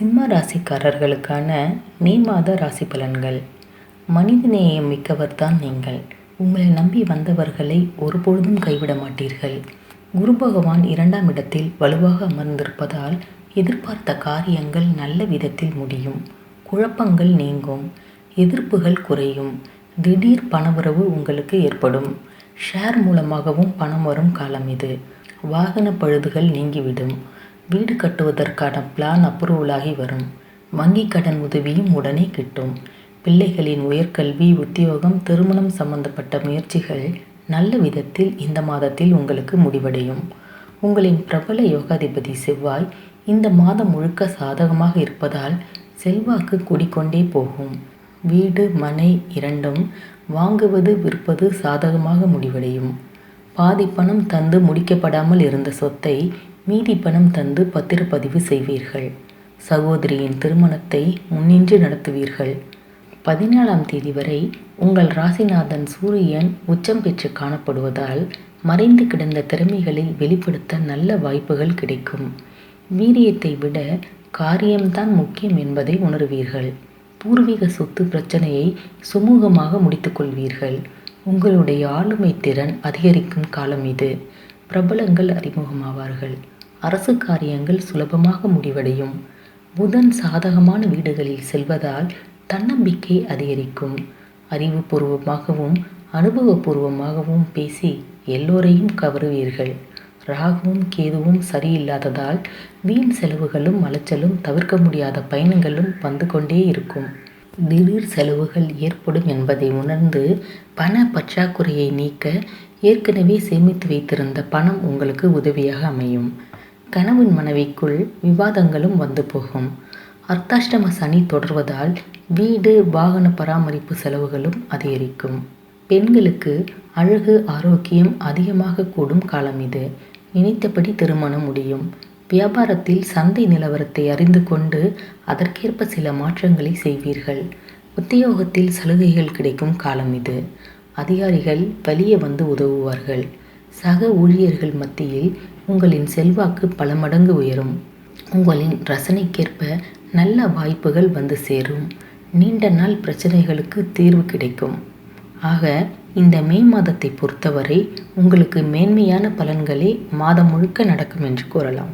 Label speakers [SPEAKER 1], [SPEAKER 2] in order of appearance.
[SPEAKER 1] சிம்ம ராசிக்காரர்களுக்கான மே மாத ராசி பலன்கள். மனிதநேயம் மிக்கவர்தான் நீங்கள். உங்களை நம்பி வந்தவர்களை ஒருபொழுதும் கைவிட மாட்டீர்கள். குரு பகவான் இரண்டாம் இடத்தில் வலுவாக அமர்ந்திருப்பதால் எதிர்பார்த்த காரியங்கள் நல்ல விதத்தில் முடியும். குழப்பங்கள் நீங்கும். எதிர்ப்புகள் குறையும். திடீர் பணவரவு உங்களுக்கு ஏற்படும். ஷேர் மூலமாகவும் பணம் வரும் காலம் இது. வாகன பழுதுகள் நீங்கிவிடும். வீடு கட்டுவதற்கான பிளான் அப்ரூவலாகி வரும். வங்கி கடன் உதவியும் உடனே கிட்டும். பிள்ளைகளின் உயர்கல்வி உத்தியோகம் திருமணம் சம்பந்தப்பட்ட முயற்சிகள் நல்ல விதத்தில் இந்த மாதத்தில் உங்களுக்கு முடிவடையும். உங்களின் பிரபல யோகாதிபதி செவ்வாய் இந்த மாதம் முழுக்க சாதகமாக இருப்பதால் செல்வாக்கு கூடிக்கொண்டே போகும். வீடு மனை இரண்டும் வாங்குவது விற்பது சாதகமாக முடிவடையும். பாதி பணம் தந்து முடிக்கப்படாமல் இருந்த சொத்தை மீதி பணம் தந்து பத்திரப்பதிவு செய்வீர்கள். சகோதரியின் திருமணத்தை முன்னின்று நடத்துவீர்கள். பதினேழாம் தேதி வரை உங்கள் ராசிநாதன் சூரியன் உச்சம் பெற்று காணப்படுவதால் மறைந்து கிடந்த திறமைகளை வெளிப்படுத்த நல்ல வாய்ப்புகள் கிடைக்கும். வீரியத்தை விட காரியம்தான் முக்கியம் என்பதை உணர்வீர்கள். பூர்வீக சொத்து பிரச்சனையை சுமூகமாக முடித்துக்கொள்வீர்கள் உங்களுடைய ஆளுமை திறன் அதிகரிக்கும் காலம் இது. பிரபலங்கள் அறிமுகமாவார்கள். அரசு காரியங்கள் சுலபமாக முடிவடையும். புதன் சாதகமான வீடுகளில் செல்வதால் தன்னம்பிக்கை அதிகரிக்கும். அறிவுபூர்வமாகவும் அனுபவபூர்வமாகவும் பேசி எல்லோரையும் கவருவீர்கள். ராகுவும் கேதுவும் சரியில்லாததால் வீண் செலவுகளும் அலைச்சலும் தவிர்க்க முடியாத பயணங்களும் வந்து கொண்டே இருக்கும். திடீர் செலவுகள் ஏற்படும் என்பதை உணர்ந்து பண பற்றாக்குறையை நீக்க ஏற்கனவே சேமித்து வைத்திருந்த பணம் உங்களுக்கு உதவியாக அமையும். கணவன் மனைவிக்குள் விவாதங்களும் வந்து போகும். அர்த்தாஷ்டம சனி தொடர்வதால் வீடு வாகன பராமரிப்பு செலவுகளும் அதிகரிக்கும். பெண்களுக்கு அழகு ஆரோக்கியம் அதிகமாக கூடும் காலம் இது. நினைத்தபடி திருமணம் முடியும். வியாபாரத்தில் சந்தை நிலவரத்தை அறிந்து கொண்டு அதற்கேற்ப சில மாற்றங்களை செய்வீர்கள். உத்தியோகத்தில் சலுகைகள் கிடைக்கும் காலம் இது. அதிகாரிகள் வெளியே வந்து உதவுவார்கள். சக ஊழியர்கள் மத்தியில் உங்களின் செல்வாக்கு பல மடங்கு உயரும். உங்களின் ரசனைக்கேற்ப நல்ல வாய்ப்புகள் வந்து சேரும். நீண்ட நாள் பிரச்சனைகளுக்கு தீர்வு கிடைக்கும். ஆக இந்த மே மாதத்தை பொறுத்தவரை உங்களுக்கு மேன்மையான பலன்களே மாதம் முழுக்க நடக்கும் என்று கூறலாம்.